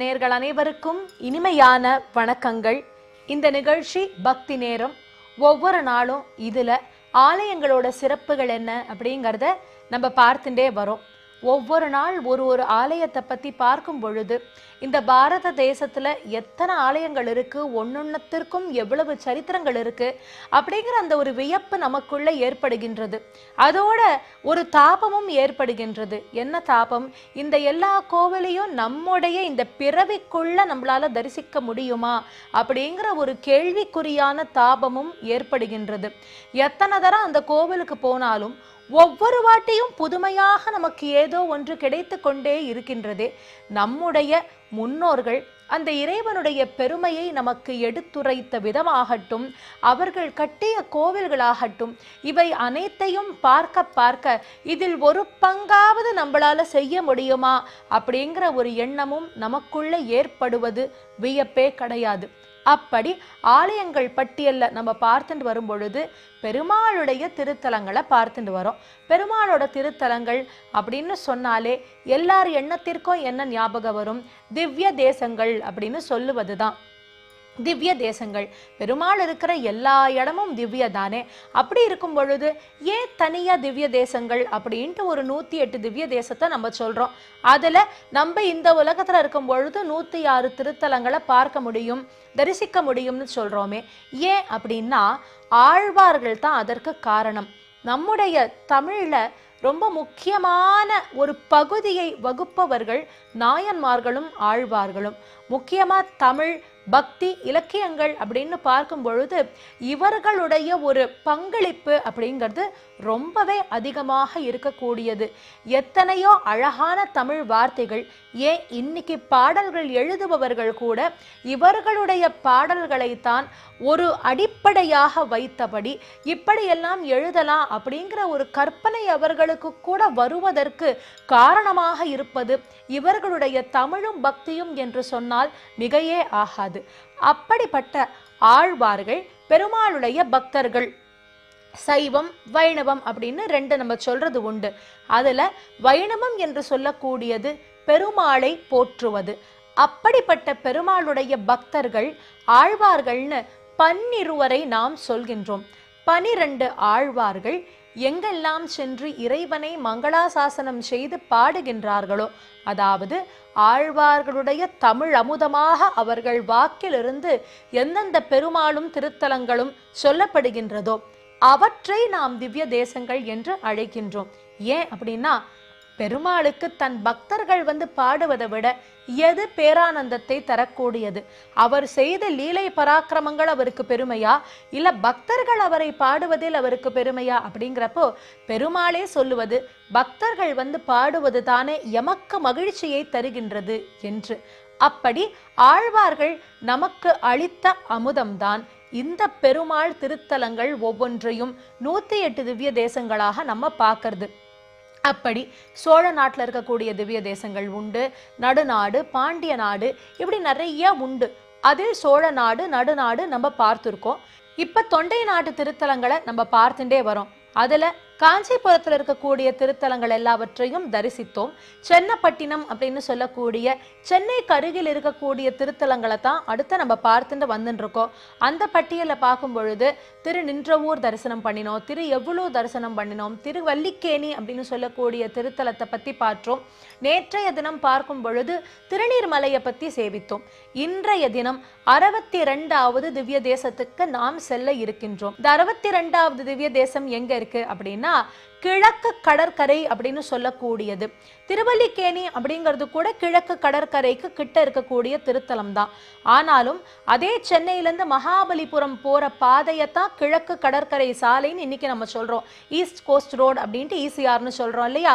நேர்கள் அனைவருக்கும் இனிமையான வணக்கங்கள். இந்த நிகழ்ச்சி பக்தி நேரம். ஒவ்வொரு நாளும் இதுல ஆலயங்களோட சிறப்புகள் என்ன அப்படிங்கிறத நம்ம பார்த்துட்டே வரோம். ஒவ்வொரு நாள் ஒரு ஒரு ஆலயத்தை பத்தி பார்க்கும் பொழுது இந்த பாரத தேசத்துல எத்தனை ஆலயங்கள் இருக்கு ஒன்னொன்னத்திற்கும் எவ்வளவு சரித்திரங்கள் இருக்கு அப்படிங்கிற அந்த ஒரு வியப்பு நமக்குள்ள ஏற்படுகின்றது. அதோட ஒரு தாபமும் ஏற்படுகின்றது. என்ன தாபம்? இந்த எல்லா கோவிலையும் நம்முடைய இந்த பிறவிக்குள்ளே நம்மளால தரிசிக்க முடியுமா? அப்படிங்கிற ஒரு கேள்விக்குறியான தாபமும் ஏற்படுகின்றது. எத்தனை தரம் அந்த கோவிலுக்கு போனாலும் ஒவ்வொரு வாட்டியும் புதுமையாக நமக்கு ஏதோ ஒன்று கிடைத்து கொண்டே இருக்கின்றது. நம்முடைய முன்னோர்கள் அந்த இறைவனுடைய பெருமையை நமக்கு எடுத்துரைத்த விதமாகட்டும் அவர்கள் கட்டிய கோவில்களாகட்டும் இவை அனைத்தையும் பார்க்க பார்க்க இதில் ஒரு பங்காவது நம்மளால செய்ய முடியுமா அப்படிங்கிற ஒரு எண்ணமும் நமக்குள்ள ஏற்படுவது வியப்பே கிடையாது. அப்படி ஆலயங்கள் பட்டியல்ல நம்ம பார்த்துட்டு வரும் பொழுது பெருமாளுடைய திருத்தலங்களை பார்த்துட்டு வரோம். பெருமாளோட திருத்தலங்கள் அப்படின்னு சொன்னாலே எல்லார் எண்ணத்திற்கும் என்ன ஞாபகம் வரும்? திவ்ய தேசங்கள் அப்படின்னு சொல்லுவது தான் திவ்ய தேசங்கள். பெருமாள் இருக்கிற எல்லா இடமும் திவ்ய தானே. அப்படி இருக்கும் பொழுது ஏன் தனியாக திவ்ய தேசங்கள் அப்படின்ட்டு ஒரு நூற்றி எட்டு திவ்ய தேசத்தை நம்ம சொல்கிறோம் அதில் நம்ம இந்த உலகத்தில் இருக்கும் பொழுது நூற்றி ஆறு திருத்தலங்களை பார்க்க முடியும் தரிசிக்க முடியும்னு சொல்கிறோமே ஏன் அப்படின்னா ஆழ்வார்கள் தான் அதற்கு காரணம். நம்முடைய தமிழில் ரொம்ப முக்கியமான ஒரு பகுதியை வகுப்பவர்கள் நாயன்மார்களும் ஆழ்வார்களும். முக்கியமாக தமிழ் பக்தி இலக்கியங்கள் அப்படின்னு பார்க்கும் பொழுது இவர்களுடைய ஒரு பங்களிப்பு அப்படிங்கிறது ரொம்பவே அதிகமாக இருக்கக்கூடியது. எத்தனையோ அழகான தமிழ் வார்த்தைகள் ஏன் இன்னைக்கு பாடல்கள் எழுதுபவர்கள் கூட இவர்களுடைய பாடல்களைத்தான் ஒரு அடிப்படையாக வைத்தபடி இப்படியெல்லாம் எழுதலாம் அப்படிங்கிற ஒரு கற்பனை அவர்களுக்கு கூட வருவதற்கு காரணமாக இருப்பது இவர்களுடைய தமிழும் பக்தியும் என்று சொன்னால் மிகையே ஆகாது. அப்படிப்பட்ட ஆழ்வார்கள் பெருமாளுடைய பக்தர்கள். சைவம் வைணவம் அப்படின்னு ரெண்டு நம்ம சொல்றது உண்டு. அதுல வைணவம் என்று சொல்லக்கூடியது பெருமாளை போற்றுவது. அப்படிப்பட்ட பெருமாளுடைய பக்தர்கள் ஆழ்வார்கள்னு பன்னிருவரை நாம் சொல்கின்றோம். பனிரெண்டு ஆழ்வார்கள் எங்கெல்லாம் சென்று இறைவனை மங்களாசாசனம் செய்து பாடுகின்றார்களோ அதாவது ஆழ்வார்களுடைய தமிழ் அமுதமாக அவர்கள் வாக்கிலிருந்து எந்தெந்த பெருமாளும் திருத்தலங்களும் சொல்லப்படுகின்றதோ அவற்றை நாம் திவ்ய தேசங்கள் என்று அழைக்கின்றோம். ஏன் அப்படின்னா பெருமாளுக்கு தன் பக்தர்கள் வந்து பாடுவதை விட எது பேரானந்தத்தை தரக்கூடியது? அவர் செய்த லீலை பராக்கிரமங்கள் அவருக்கு பெருமையா? இல்ல பக்தர்கள் அவரை பாடுவதில் அவருக்கு பெருமையா? அப்படிங்கிறப்போ பெருமாளே சொல்லுவது பக்தர்கள் வந்து பாடுவது தானே எமக்கு மகிழ்ச்சியை தருகின்றது என்று. அப்படி ஆழ்வார்கள் நமக்கு அளித்த அமுதம்தான். இந்த பெருமாள் திருத்தலங்கள் ஒவ்வொன்றையும் நூத்தி எட்டு திவ்ய தேசங்களாக நம்ம பார்க்கறது. அப்படி சோழ நாட்டில் இருக்கக்கூடிய திவ்ய தேசங்கள் உண்டு நடுநாடு பாண்டிய நாடு இப்படி நிறைய உண்டு. அதில் சோழ நாடு நடுநாடு நம்ம பார்த்துருக்கோம். இப்ப தொண்டை நாட்டு திருத்தலங்களை நம்ம பார்த்துட்டே வரோம். அதுல காஞ்சிபுரத்தில் இருக்கக்கூடிய திருத்தலங்கள் எல்லாவற்றையும் தரிசித்தோம். சென்னப்பட்டினம் அப்படின்னு சொல்லக்கூடிய சென்னைக்கு அருகில் இருக்கக்கூடிய திருத்தலங்களை தான் அடுத்து நம்ம பார்த்துட்டு வந்துட்டுருக்கோம். அந்த பட்டியலை பார்க்கும் பொழுது திரு நின்றவூர் தரிசனம் பண்ணினோம் திரு எவ்வளோ தரிசனம் பண்ணினோம் திரு வள்ளிக்கேணி அப்படின்னு சொல்லக்கூடிய திருத்தலத்தை பற்றி பார்த்தோம் நேற்றைய தினம் பார்க்கும் பொழுது திருநீர்மலையை பற்றி சேவித்தோம். இன்றைய தினம் அறுபத்தி ரெண்டாவது திவ்ய தேசத்துக்கு நாம் செல்ல இருக்கின்றோம். இந்த அறுபத்தி ரெண்டாவது திவ்ய தேசம் எங்க இருக்கு அப்படின்னு கிழக்கு கடற்கரை அப்படின்னு சொல்லக்கூடியது. திருவல்லிக்கேணி அப்படிங்கிறது கூட கிழக்கு கடற்கரைக்கு கிட்ட இருக்கக்கூடிய திருத்தலம் தான். ஆனாலும் அதே சென்னையிலேருந்து மகாபலிபுரம் போகிற பாதையை தான் கிழக்கு கடற்கரை சாலைன்னு இன்னைக்கு நம்ம சொல்கிறோம் ஈஸ்ட் கோஸ்ட் ரோடு அப்படின்ட்டு ஈசிஆர்னு சொல்கிறோம் இல்லையா?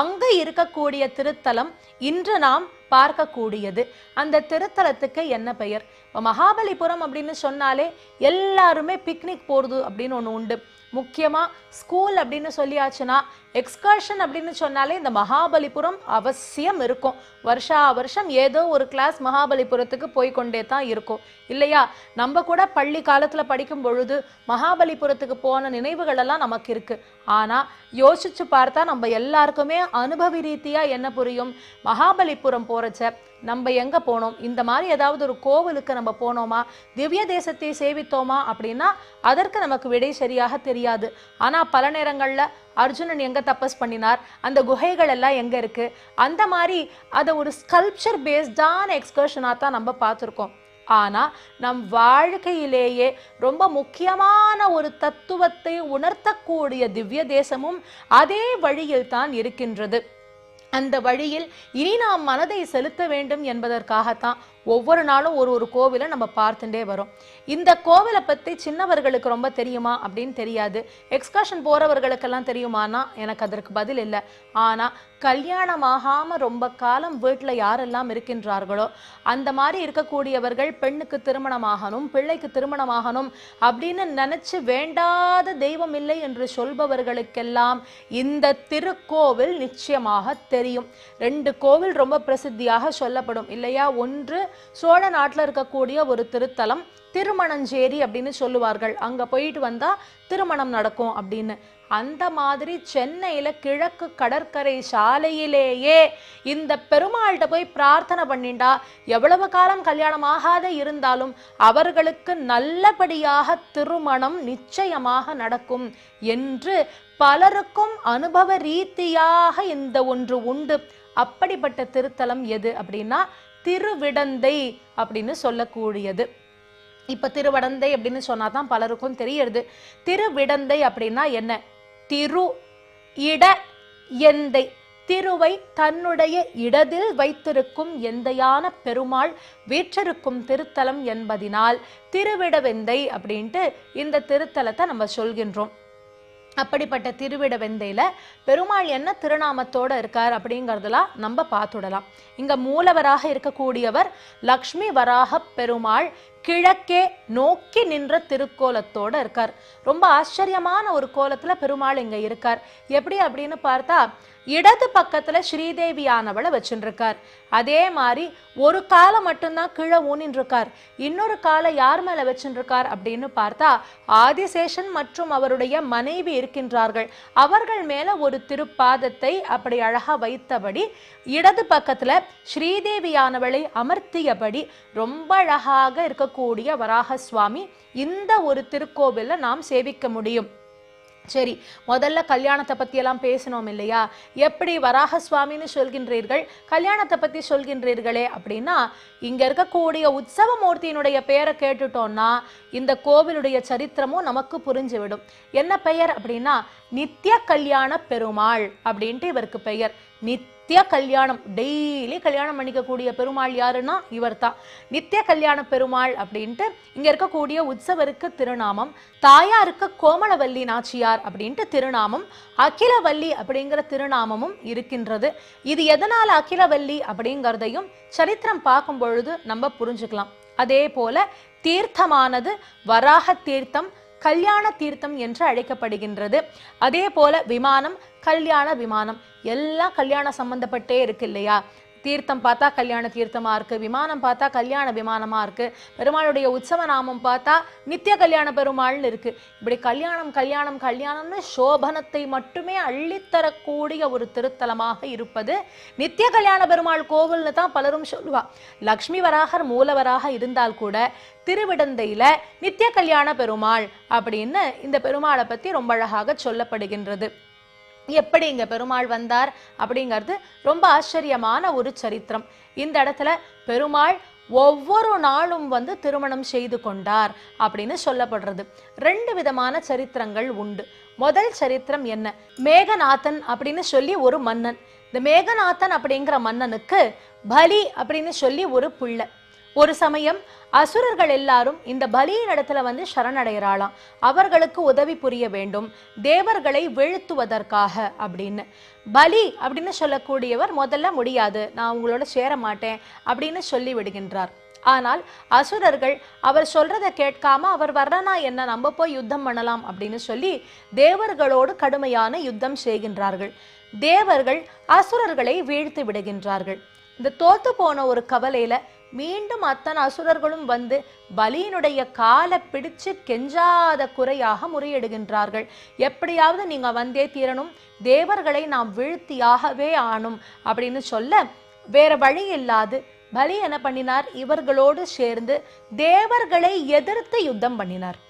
அங்கே இருக்கக்கூடிய திருத்தலம் இன்று நாம் பார்க்கக்கூடியது. அந்த திருத்தலத்துக்கு என்ன பெயர்? இப்போ மகாபலிபுரம் அப்படின்னு சொன்னாலே எல்லாருமே பிக்னிக் போகிறது அப்படின்னு ஒன்று உண்டு. முக்கியமாக ஸ்கூல் அப்படின்னு சொல்லியாச்சுன்னா எக்ஸ்கர்ஷன் அப்படின்னு சொன்னாலே இந்த மகாபலிபுரம் அவசியம் இருக்கும். வருஷா வருஷம் ஏதோ ஒரு கிளாஸ் மகாபலிபுரத்துக்கு போய் கொண்டே தான் இருக்கும். இல்லையா? நம்ம கூட பள்ளி காலத்தில் படிக்கும் பொழுது மகாபலிபுரத்துக்கு போன நினைவுகள் எல்லாம் நமக்கு இருக்குது ஆனால் யோசிச்சு பார்த்தா நம்ம எல்லாருக்குமே அனுபவி ரீதியாக என்ன புரியும்? மகாபலிபுரம் போகிறச்ச நம்ம எங்க போனோம்? இந்த மாதிரி ஏதாவது ஒரு கோவிலுக்கு நம்ம போனோமா? திவ்ய தேசத்தை சேவித்தோமா? அப்படின்னா அதற்கு நமக்கு விடை சரியாக தெரியாது. ஆனா பல நேரங்கள்ல அர்ஜுனன் எங்க தப்பஸ் பண்ணினார்? அந்த குகைகள் எல்லாம் எங்க இருக்கு? அந்த மாதிரி அதை ஒரு ஸ்கல்ப்சர் பேஸ்டான எக்ஸ்கர்ஷனாக தான் நம்ம பார்த்துருக்கோம். ஆனா நம் வாழ்க்கையிலேயே ரொம்ப முக்கியமான ஒரு தத்துவத்தை உணர்த்தக்கூடிய திவ்ய தேசமும் அதே வழியில் தான் இருக்கின்றது. அந்த வழியில் இனி நாம் மனதை செலுத்த வேண்டும் என்பதற்காகத்தான் ஒவ்வொரு நாளும் ஒரு ஒரு கோவிலை நம்ம பார்த்துட்டே வரோம். இந்த கோவிலை பற்றி சின்னவர்களுக்கு ரொம்ப தெரியுமா அப்படின்னு தெரியாது. எக்ஸ்கர்ஷன் போகிறவர்களுக்கெல்லாம் தெரியுமானா? எனக்கு அதற்கு பதில் இல்லை. ஆனால் கல்யாணம் ஆகாமல் ரொம்ப காலம் வீட்டில் யாரெல்லாம் இருக்கின்றார்களோ அந்த மாதிரி இருக்கக்கூடியவர்கள் பெண்ணுக்கு திருமணமாகணும் பிள்ளைக்கு திருமணமாகணும் அப்படின்னு நினச்சி வேண்டாத தெய்வம் இல்லை என்று சொல்பவர்களுக்கெல்லாம் இந்த திருக்கோவில் நிச்சயமாக தெரியும். ரெண்டு கோவில் ரொம்ப பிரசித்தியாக சொல்லப்படும் இல்லையா? ஒன்று சோழ நாட்டில் இருக்கக்கூடிய ஒரு திருத்தலம் திருமணஞ்சேரி அப்படின்னு சொல்லுவார்கள். அங்க போயிட்டு வந்தா திருமணம் நடக்கும் அப்படின்னு. அந்த மாதிரி சென்னையில கிழக்கு கடற்கரை சாலையிலேயே இந்த பெருமாள்கிட்ட போய் பிரார்த்தனை பண்ணிண்டா. எவ்வளவு காலம் கல்யாணம் ஆகாத இருந்தாலும் அவர்களுக்கு நல்லபடியாக திருமணம் நிச்சயமாக நடக்கும் என்று பலருக்கும் அனுபவ ரீதியாக இந்த ஒன்று உண்டு. அப்படிப்பட்ட திருத்தலம் எது அப்படின்னா திருவிடந்தை அப்படின்னு சொல்லக்கூடியது. இப்போ திருவடந்தை அப்படின்னு சொன்னா தான் பலருக்கும் தெரியறது. திருவிடந்தை அப்படின்னா என்ன? திரு இட எந்தை. திருவை தன்னுடைய இடதில் வைத்திருக்கும் எந்தையான பெருமாள் வீற்றிருக்கும் திருத்தலம் என்பதினால் திருவிடவெந்தை அப்படின்ட்டு இந்த திருத்தலத்தை நம்ம சொல்கின்றோம். அப்படிப்பட்ட திருவிடவெந்தையில பெருமாள் என்ன திருநாமத்தோடு இருக்கார் அப்படிங்கிறதெல்லாம் நம்ம பார்த்துடலாம். இங்கே மூலவராக இருக்கக்கூடியவர் லக்ஷ்மி வராக பெருமாள் கிழக்கே நோக்கி நின்ற திருக்கோலத்தோட இருக்கார். ரொம்ப ஆச்சரியமான ஒரு கோலத்தில் பெருமாள் இங்கே இருக்கார். எப்படி அப்படின்னு பார்த்தா இடது பக்கத்துல ஸ்ரீதேவியானவளை வச்சுருக்கார் அதே மாதிரி ஒரு காலை மட்டும்தான் கீழே ஊனின்றிருக்கார். இன்னொரு காலை யார் மேல வச்சுருக்கார் அப்படின்னு பார்த்தா ஆதிசேஷன் மற்றும் அவருடைய மனைவி இருக்கின்றார்கள். அவர்கள் மேல ஒரு திருப்பாதத்தை அப்படி அழகா வைத்தபடி இடது பக்கத்துல ஸ்ரீதேவியானவளை அமர்த்தியபடி ரொம்ப அழகாக இருக்கக்கூடிய வராக சுவாமி இந்த ஒரு திருக்கோவில நாம் சேவிக்க முடியும். சரி முதல்ல கல்யாணத்தை பற்றியெல்லாம் பேசினோம் இல்லையா? எப்படி வராக சுவாமின்னு சொல்கின்றீர்கள் கல்யாணத்தை பற்றி சொல்கின்றீர்களே அப்படின்னா இங்கே இருக்கக்கூடிய உற்சவ மூர்த்தியினுடைய பெயரை கேட்டுட்டோம்னா இந்த கோவிலுடைய சரித்திரமும் நமக்கு புரிஞ்சுவிடும். என்ன பெயர் அப்படின்னா நித்திய கல்யாண பெருமாள் அப்படின்ட்டு இவருக்கு பெயர். நித்திய கல்யாணம். டெய்லி கல்யாணம் பண்ணிக்கக்கூடிய பெருமாள் யாருன்னா இவர் தான் நித்திய கல்யாண பெருமாள் அப்படின்ட்டு இங்க இருக்கக்கூடிய உற்சவருக்கு திருநாமம் தாயாருக்கு கோமலவல்லி நாச்சியார் அப்படின்ட்டு திருநாமம் அகிலவல்லி அப்படிங்கிற திருநாமமும் இருக்கின்றது. இது எதனால அகிலவல்லி அப்படிங்கிறதையும் சரித்திரம் பார்க்கும் பொழுது நம்ம புரிஞ்சுக்கலாம். அதே போல தீர்த்தமானது வராக தீர்த்தம் கல்யாண தீர்த்தம் என்று அழைக்கப்படுகின்றது. அதே போல விமானம் கல்யாண விமானம் எல்லாம் கல்யாணம் சம்பந்தப்பட்டே இருக்கு இல்லையா? தீர்த்தம் பார்த்தா கல்யாண தீர்த்தமாக இருக்கு விமானம் பார்த்தா கல்யாண விமானமாக இருக்கு பெருமாளுடைய உற்சவ நாமம் பார்த்தா நித்திய கல்யாண பெருமாள்னு இருக்கு. இப்படி கல்யாணம் கல்யாணம் கல்யாணம்னு சோபனத்தை மட்டுமே அள்ளித்தரக்கூடிய ஒரு திருத்தலமாக இருப்பது நித்திய கல்யாண பெருமாள் கோவில்னு தான் பலரும் சொல்லுவா. லக்ஷ்மி வராகர் மூலவராக இருந்தால் கூட திருவிடந்தையில நித்திய கல்யாண பெருமாள் அப்படின்னு இந்த பெருமாளை பற்றி ரொம்ப அழகாக சொல்லப்படுகின்றது. எப்படி இங்கே பெருமாள் வந்தார் அப்படிங்கிறது ரொம்ப ஆச்சரியமான ஒரு சரித்திரம். இந்த இடத்துல பெருமாள் ஒவ்வொரு நாளும் வந்து திருமணம் செய்து கொண்டார் அப்படின்னு சொல்லப்படுறது. ரெண்டு விதமான சரித்திரங்கள் உண்டு. முதல் சரித்திரம் என்ன? மேகநாதன் அப்படின்னு சொல்லி ஒரு மன்னன். இந்த மேகநாதன் அப்படிங்கிற மன்னனுக்கு பலி அப்படின்னு சொல்லி ஒரு புள்ள. ஒரு சமயம் அசுரர்கள் எல்லாரும் இந்த பலியின் இடத்துல வந்து சரணடைகிறாளாம். அவர்களுக்கு உதவி புரிய வேண்டும். தேவர்களை வீழ்த்துவதற்காக அப்படின்னு. பலி அப்படின்னு சொல்லக்கூடியவர் முதல்ல முடியாது. நான் உங்களோட சேர மாட்டேன் அப்படின்னு சொல்லி விடுகின்றார். ஆனால் அசுரர்கள் அவர் சொல்றதை கேட்காம அவர் வர்றனா என்ன? நம்ம போய் யுத்தம் பண்ணலாம் அப்படின்னு சொல்லி தேவர்களோடு கடுமையான யுத்தம் செய்கின்றார்கள். தேவர்கள் அசுரர்களை வீழ்த்து விடுகின்றார்கள். இந்த தோத்து போன ஒரு கவலையில மீண்டும் அத்தனை அசுரர்களும் வந்து பலியினுடைய காலை பிடிச்சு கெஞ்சாத குறையாக முறையிடுகின்றார்கள். எப்படியாவது நீங்க வந்தே தீரணும். தேவர்களை நாம் வீழ்த்தியாகவே ஆணும் அப்படின்னு சொல்ல வேற வழி இல்லாது பலி என்ன பண்ணினார்? இவர்களோடு சேர்ந்து தேவர்களை எதிர்த்து யுத்தம் பண்ணினார்.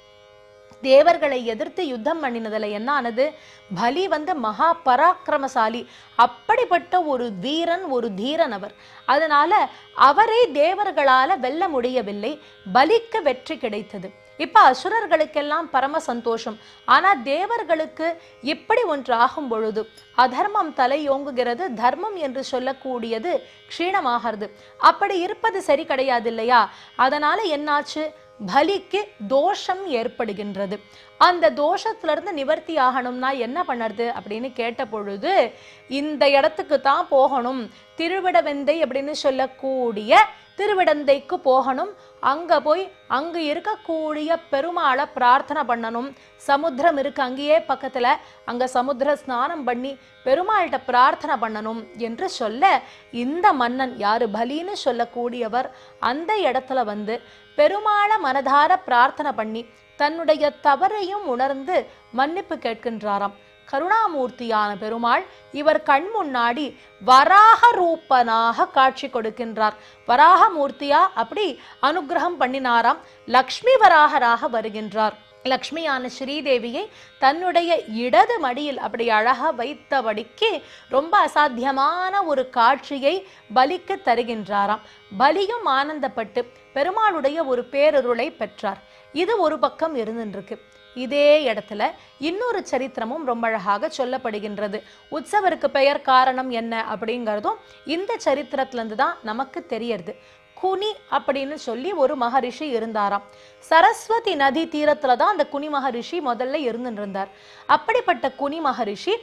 தேவர்களை எதிர்த்து யுத்தம் பண்ணினதுல என்ன ஆனது? பலி வந்து மகா பராக்கிரமசாலி அப்படிப்பட்ட ஒரு வீரன் ஒரு தீரன் அவர். அதனால அவரை தேவர்களால வெல்ல முடியவில்லை பலிக்கு வெற்றி கிடைத்தது. இப்ப அசுரர்களுக்கெல்லாம் பரம சந்தோஷம். ஆனா தேவர்களுக்கு இப்படி ஒன்று ஆகும் பொழுது அதர்மம் தலையோங்குகிறது தர்மம் என்று சொல்லக்கூடியது க்ஷீணமாகிறது. அப்படி இருப்பது சரி கிடையாது இல்லையா? அதனால என்னாச்சு? பலிக்கு தோஷம் ஏற்படுகின்றது. அந்த தோஷத்துல இருந்து நிவர்த்தி ஆகணும்னா என்ன பண்ணுறது அப்படின்னு கேட்ட பொழுது இந்த இடத்துக்கு தான் போகணும். திருவிடவெந்தை அப்படின்னு சொல்லக்கூடிய திருவிடந்தைக்கு போகணும். அங்க போய் அங்க இருக்கக்கூடிய பெருமாளை பிரார்த்தனை பண்ணணும். சமுத்திரம் இருக்கு அங்கேயே பக்கத்துல. அங்க சமுத்திர ஸ்நானம் பண்ணி பெருமாள்கிட்ட பிரார்த்தனை பண்ணணும் என்று சொல்ல இந்த மன்னன் யாரு பலின்னு சொல்லக்கூடியவர் அந்த இடத்துல வந்து பெருமாளை மனதார பிரார்த்தனை பண்ணி தன்னுடைய தவறையும் உணர்ந்து மன்னிப்பு கேட்கின்றாராம். கருணாமூர்த்தியான பெருமாள் இவர் கண் முன்னாடி வராக ரூபனாக காட்சி கொடுக்கின்றார். வராக மூர்த்தியா? அப்படி அனுகிரகம் பண்ணினாராம். லக்ஷ்மி வராகராக வருகின்றார். லக்ஷ்மியான ஸ்ரீதேவியை தன்னுடைய இடது மடியில் அப்படி அழகா வைத்தபடிக்கு ரொம்ப அசாத்தியமான ஒரு காட்சியை பலிக்கு தருகின்றாராம். பலியும் ஆனந்தப்பட்டு பெருமாளுடைய ஒரு பேரருளை பெற்றார். இது ஒரு பக்கம் இருந்துருக்கு இதே இடத்துல இன்னொரு சரித்திரமும் ரொம்ப அழகாக சொல்லப்படுகின்றது. உற்சவருக்கு பெயர் காரணம் என்ன அப்படிங்கிறதும் இந்த சரித்திரத்திலேருந்து தான் நமக்கு தெரியறது. குனி அப்படின்னு சொல்லி ஒரு மகரிஷி இருந்தாராம். சரஸ்வதி நதி தீரத்துல தான் அந்த குனி மகரிஷி முதல்ல இருந்துட்டு இருந்தார் அப்படிப்பட்ட குனி மகரிஷி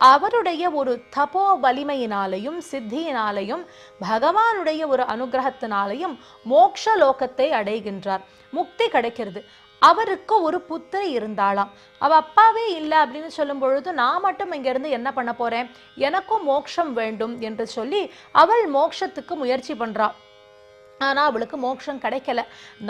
அவருடைய ஒரு தபோ வலிமையினாலையும் சித்தியினாலையும் பகவானுடைய ஒரு அனுகிரகத்தினாலையும் மோக்ஷ லோகத்தை அடைகின்றார். முக்தி கிடைக்கிறது. அவருக்கு ஒரு புத்திரி இருந்தாளாம். அவ அப்பாவே இல்லை அப்படின்னு சொல்லும் பொழுது நான் மட்டும் இங்கிருந்து என்ன பண்ண போறேன்? எனக்கும் மோட்சம் வேண்டும் என்று சொல்லி அவள் மோட்சத்துக்கு முயற்சி பண்றாள் ஆனால் அவளுக்கு மோட்சம் கிடைக்கல.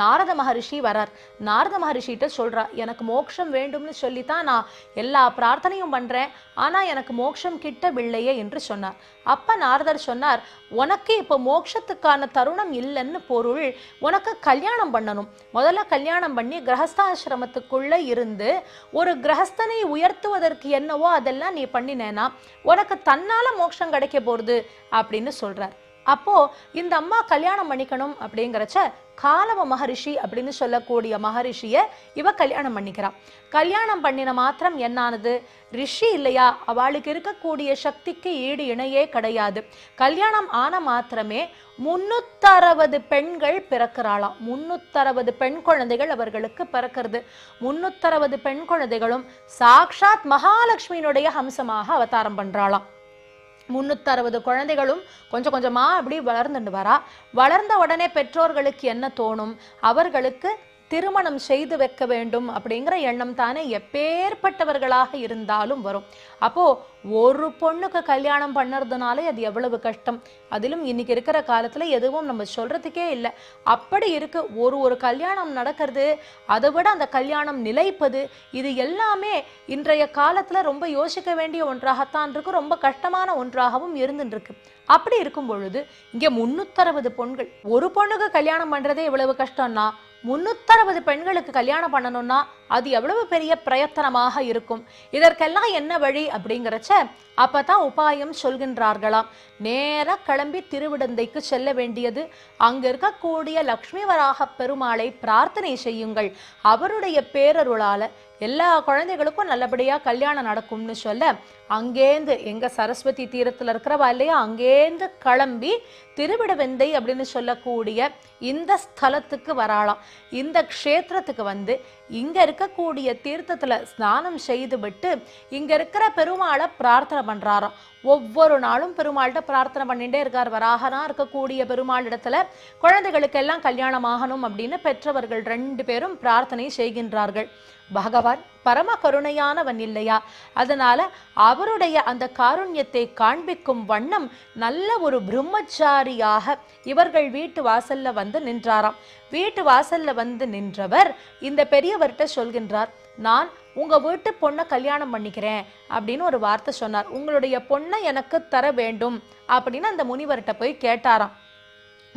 நாரத மகரிஷி வரார். நாரத மகரிஷிகிட்ட சொல்கிறா எனக்கு மோட்சம் வேண்டும்னு சொல்லித்தான் நான் எல்லா பிரார்த்தனையும் பண்ணுறேன் ஆனால் எனக்கு மோட்சம் கிட்டவில்லையே என்று சொன்னார். அப்போ நாரதர் சொன்னார் உனக்கு இப்போ மோட்சத்துக்கான தருணம் இல்லைன்னு பொருள் உனக்கு கல்யாணம் பண்ணணும். முதல்ல கல்யாணம் பண்ணி கிரகஸ்தாசிரமத்துக்குள்ளே இருந்து ஒரு கிரகஸ்தனை உயர்த்துவதற்கு என்னவோ அதெல்லாம் நீ பண்ணினேனா உனக்கு தன்னால் மோட்சம் கிடைக்க போகிறது அப்படின்னு சொல்கிறார் அப்போ இந்த அம்மா கல்யாணம் பண்ணிக்கணும் அப்படிங்கிறச்ச காலவ மகரிஷி அப்படின்னு சொல்லக்கூடிய மகரிஷிய இவ கல்யாணம் பண்ணிக்கிறான். கல்யாணம் பண்ணின மாத்திரம் என்னானது? ரிஷி இல்லையா? அவளுக்கு இருக்கக்கூடிய சக்திக்கு ஈடு இணையே கிடையாது. கல்யாணம் ஆன மாத்திரமே முன்னூத்தறுபது பெண்கள் பிறக்கிறாளாம். முன்னூத்தறுபது பெண் குழந்தைகள் அவர்களுக்கு பிறக்கிறது. முன்னூத்தறுபது பெண் குழந்தைகளும் சாக்ஷாத் மகாலட்சுமியினுடைய ஹம்சமாக அவதாரம் பண்றாளாம். முன்னூத்தறுபது குழந்தைகளும் கொஞ்சம் கொஞ்சமாக அப்படி வளர்ந்துட்டு வரா. வளர்ந்த உடனே பெற்றோர்களுக்கு என்ன தோணும்? அவர்களுக்கு திருமணம் செய்து வைக்க வேண்டும் அப்படிங்கிற எண்ணம் தானே எப்பேற்பட்டவர்களாக இருந்தாலும் வரும். அப்போ ஒரு பொண்ணுக்கு கல்யாணம் பண்ணுறதுனாலே அது எவ்வளவு கஷ்டம்? அதிலும் இன்னைக்கு இருக்கிற காலத்துல எதுவும் நம்ம சொல்றதுக்கே இல்லை. அப்படி இருக்கு. ஒரு ஒரு கல்யாணம் நடக்கிறது அதை விட அந்த கல்யாணம் நிலைப்பது இது எல்லாமே இன்றைய காலத்துல ரொம்ப யோசிக்க வேண்டிய ஒன்றாகத்தான் இருக்கு. ரொம்ப கஷ்டமான ஒன்றாகவும் இருந்துருக்கு அப்படி இருக்கும் பொழுது இங்கே முன்னூத்தறுபது பொண்கள். ஒரு பொண்ணுக்கு கல்யாணம் பண்றதே இவ்வளவு கஷ்டம்னா முன்னூத்தறுபது பெண்களுக்கு கல்யாணம் பண்ணணும்னா அது எவ்வளவு பெரிய பிரயத்தனமாக இருக்கும்? இதற்கெல்லாம் என்ன வழி அப்படிங்கிறச்ச அப்பதான் உபாயம் சொல்கின்றார்களாம். நேர கிளம்பி திருவிடந்தைக்கு செல்ல வேண்டியது. அங்க இருக்கக்கூடிய லக்ஷ்மி வராக பெருமாளை பிரார்த்தனை செய்யுங்கள். அவருடைய பேரருளால எல்லா குழந்தைகளுக்கும் நல்லபடியா கல்யாணம் நடக்கும்னு சொல்ல அங்கேந்து எங்க சரஸ்வதி தீரத்துல இருக்கிறவா இல்லையா? அங்கேந்து கிளம்பி திருவிடவெந்தை அப்படின்னு சொல்லக்கூடிய இந்த ஸ்தலத்துக்கு வராளாம். இந்த க்ஷேத்திரத்துக்கு வந்து இங்க இருக்கக்கூடிய தீர்த்தத்துல ஸ்நானம் செய்துவிட்டு இங்க இருக்கிற பெருமாளை பிரார்த்தனை பண்றாராம். ஒவ்வொரு நாளும் பெருமாள்கிட்ட பிரார்த்தனை பண்ணிகிட்டே இருக்கார். வராகனா இருக்கக்கூடிய பெருமாள் இடத்துல குழந்தைகளுக்கெல்லாம் கல்யாணம் ஆகணும் அப்படின்னு பெற்றவர்கள் ரெண்டு பேரும் பிரார்த்தனை செய்கின்றார்கள். பகவான் பரம கருணையானவன் இல்லையா? அதனால அவருடைய அந்த காருண்யத்தை காண்பிக்கும் வண்ணம் நல்ல ஒரு பிரம்மச்சாரியாக இவர்கள் வீட்டு வாசல்ல வந்து நின்றாராம். வீட்டு வாசல்ல வந்து நின்றவர் இந்த பெரியவர்கிட்ட சொல்கின்றார் நான் உங்க வீட்டு பொண்ணை கல்யாணம் பண்ணிக்கிறேன் அப்படின்னு ஒரு வார்த்தை சொன்னார். உங்களுடைய பொண்ணை எனக்கு தர வேண்டும் அப்படின்னு அந்த முனிவர்கிட்ட போய் கேட்டாராம்.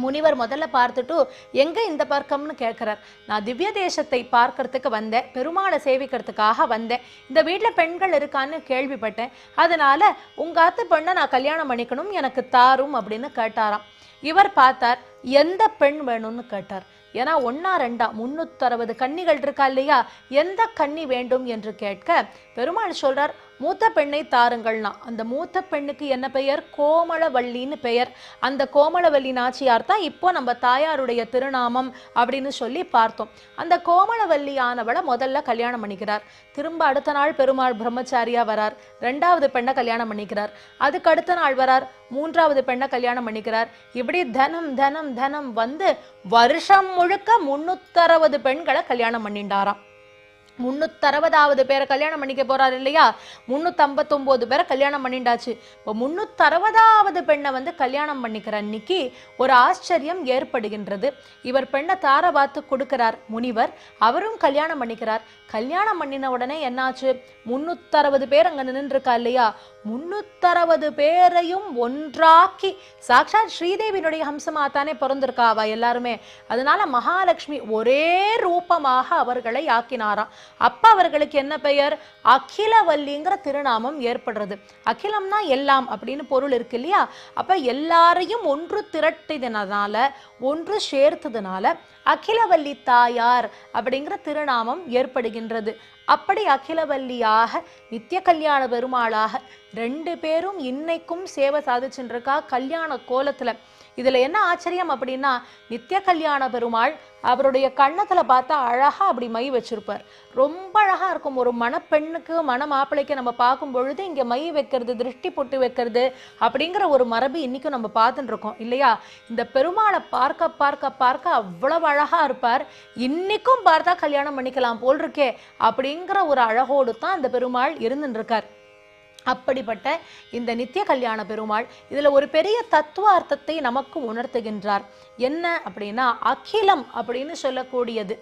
முனிவர் முதல்ல பார்த்துட்டு எங்கே இந்த பர்க்கம்னு கேட்குறார். நான் திவ்ய தேசத்தை பார்க்கறதுக்கு வந்தேன். பெருமாளை சேவிக்கிறதுக்காக வந்தேன். இந்த வீட்டில் பெண்கள் இருக்கான்னு கேள்விப்பட்டேன். அதனால் உங்கள் அத்து பெண்ணை நான் கல்யாணம் பண்ணிக்கணும். எனக்கு தாரும் அப்படின்னு கேட்டாராம். இவர் பார்த்தார் எந்த பெண் வேணும்னு கேட்டார். ஏன்னா ஒன்றா ரெண்டா முந்நூற்றறுபது கன்னிகள் இருக்கா இல்லையா? எந்த கன்னி வேண்டும் என்று கேட்க பெருமாள் சொல்கிறார் மூத்த பெண்ணை தாருங்கள்னா அந்த மூத்த பெண்ணுக்கு என்ன பெயர்? கோமளவல்லின்னு பெயர். அந்த கோமளவல்லி நாச்சியார் தான் இப்போ நம்ம தாயாருடைய திருநாமம் அப்படின்னு சொல்லி பார்த்தோம். அந்த கோமளவல்லியானவளை முதல்ல கல்யாணம் பண்ணிக்கிறார். திரும்ப அடுத்த நாள் பெருமாள் பிரம்மச்சாரியா வரார். ரெண்டாவது பெண்ணை கல்யாணம் பண்ணிக்கிறார். அதுக்கு அடுத்த நாள் வரார். மூன்றாவது பெண்ணை கல்யாணம் பண்ணிக்கிறார். இப்படி தனம் தனம் தனம் வந்து வருஷம் முழுக்க முன்னூத்தறுபது பெண்களை கல்யாணம் பண்ணிண்டாராம். முன்னூத்தறுபதாவது பேரை கல்யாணம் பண்ணிக்க போறாரு இல்லையா? முந்நூற்றம்பத்தொம்போது பேரை கல்யாணம் பண்ணிண்டாச்சு. இப்போ முன்னூத்தறுபதாவது பெண்ணை வந்து கல்யாணம் பண்ணிக்கிற அன்னைக்கு ஒரு ஆச்சரியம் ஏற்படுகின்றது. இவர் பெண்ணை தார பார்த்து கொடுக்கிறார் முனிவர். அவரும் கல்யாணம் பண்ணிக்கிறார். கல்யாணம் பண்ணின உடனே என்னாச்சு? முன்னூத்தறுபது பேர் அங்கே நின்றுருக்கா இல்லையா? முன்னூத்தறுபது பேரையும் ஒன்றாக்கி சாக்ஷாத் ஸ்ரீதேவியினுடைய ஹம்சமாக தானே பிறந்திருக்கா அவ எல்லாருமே. அதனால மகாலட்சுமி ஒரே ரூபமாக அவர்களை ஆக்கினாராம். அப்ப அவர்களுக்கு என்ன பெயர்? அகிலவல்லிங்கிற திருநாமம் ஏற்படுறது. அகிலம்னா எல்லாம் அப்படின்னு பொருள் இருக்கு இல்லையா? அப்ப எல்லாரையும் ஒன்று திரட்டினதுனால ஒன்று சேர்த்ததுனால அகிலவல்லி தாயார் அப்படிங்கிற திருநாமம் ஏற்படுகின்றது. அப்படி அகிலவல்லியாக நித்திய கல்யாண பெருமாளாக ரெண்டு பேரும் இன்னைக்கும் சேவை சாதிச்சுருக்கா கல்யாண கோலத்தில். இதில் என்ன ஆச்சரியம் அப்படின்னா நித்திய கல்யாண பெருமாள் அவருடைய கண்ணத்தில் பார்த்தா அழகாக அப்படி மை வச்சுருப்பார். ரொம்ப அழகாக இருக்கும். ஒரு மணப்பெண்ணுக்கு மண மாப்பிள்ளைக்கு நம்ம பார்க்கும் பொழுது இங்கே மை வைக்கிறது திருஷ்டி பொட்டு வைக்கிறது அப்படிங்கிற ஒரு மரபு இன்னைக்கும் நம்ம பார்த்துட்டு இருக்கோம் இல்லையா? இந்த பெருமாளை பார்க்க பார்க்க பார்க்க அவ்வளவு அழகா இருப்பார். இன்னைக்கும் பார்த்தா கல்யாணம் பண்ணிக்கலாம் போல் இருக்கே அப்படிங்கிற ஒரு அழகோடு தான் இந்த பெருமாள் இருந்துருக்கார் அப்படிப்பட்ட இந்த நித்திய கல்யாண பெருமாள் இதில் ஒரு பெரிய தத்துவ அர்த்தத்தை நமக்கு உணர்த்துகின்றார். என்ன அப்படின்னா அகிலம் அப்படின்னு சொல்லக்கூடியது.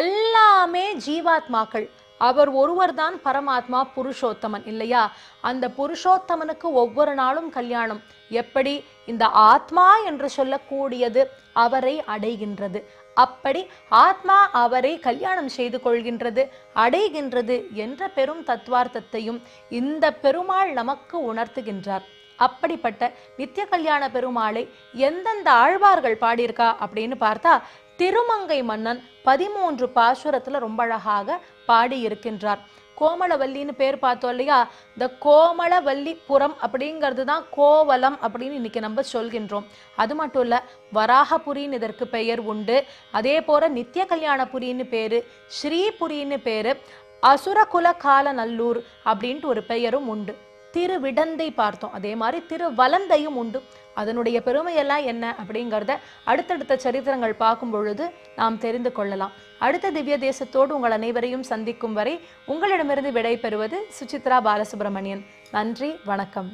எல்லாமே ஜீவாத்மாக்கள். அவர் ஒருவர் தான் பரமாத்மா புருஷோத்தமன் இல்லையா? அந்த புருஷோத்தமனுக்கு ஒவ்வொரு நாளும் கல்யாணம். எப்படி? இந்த ஆத்மா என்று சொல்லக்கூடியது அவரை அடைகின்றது. அப்படி ஆத்மா அவரை கல்யாணம் செய்து கொள்கின்றது அடைகின்றது என்ற பெரும் தத்துவார்த்தத்தையும் இந்த பெருமாள் நமக்கு உணர்த்துகின்றார். அப்படிப்பட்ட நித்திய கல்யாண பெருமாளை எந்தெந்த ஆழ்வார்கள் பாடியிருக்கா அப்படின்னு பார்த்தா திருமங்கை மன்னன் பதிமூன்று பாசுரத்தில் ரொம்ப அழகாக பாடியிருக்கின்றார். கோமளவல்லின்னு பேர் பார்த்தோம் இல்லையா? இந்த கோமளவல்லி புறம் அப்படிங்கிறது தான் கோவலம் அப்படின்னு இன்னைக்கு நம்ம சொல்கின்றோம். அது மட்டும் இல்ல வராகபுரின்னு இதற்கு பெயர் உண்டு. அதே போல நித்திய கல்யாணபுரின்னு பேரு ஸ்ரீபுரின்னு பேரு அசுரகுல கால நல்லூர் அப்படின்ட்டு ஒரு பெயரும் உண்டு. திருவிடந்தை பார்த்தோம். அதே மாதிரி திருவலந்தையும் உண்டு. அதனுடைய பெருமையெல்லாம் என்ன அப்படிங்கிறத அடுத்தடுத்த சரித்திரங்கள் பார்க்கும் பொழுது நாம் தெரிந்து கொள்ளலாம். அடுத்த திவ்ய தேசத்தோடு உங்கள் அனைவரையும் சந்திக்கும் வரை உங்களிடமிருந்து விடை பெறுவது சுசித்ரா பாலசுப்ரமணியன். நன்றி வணக்கம்.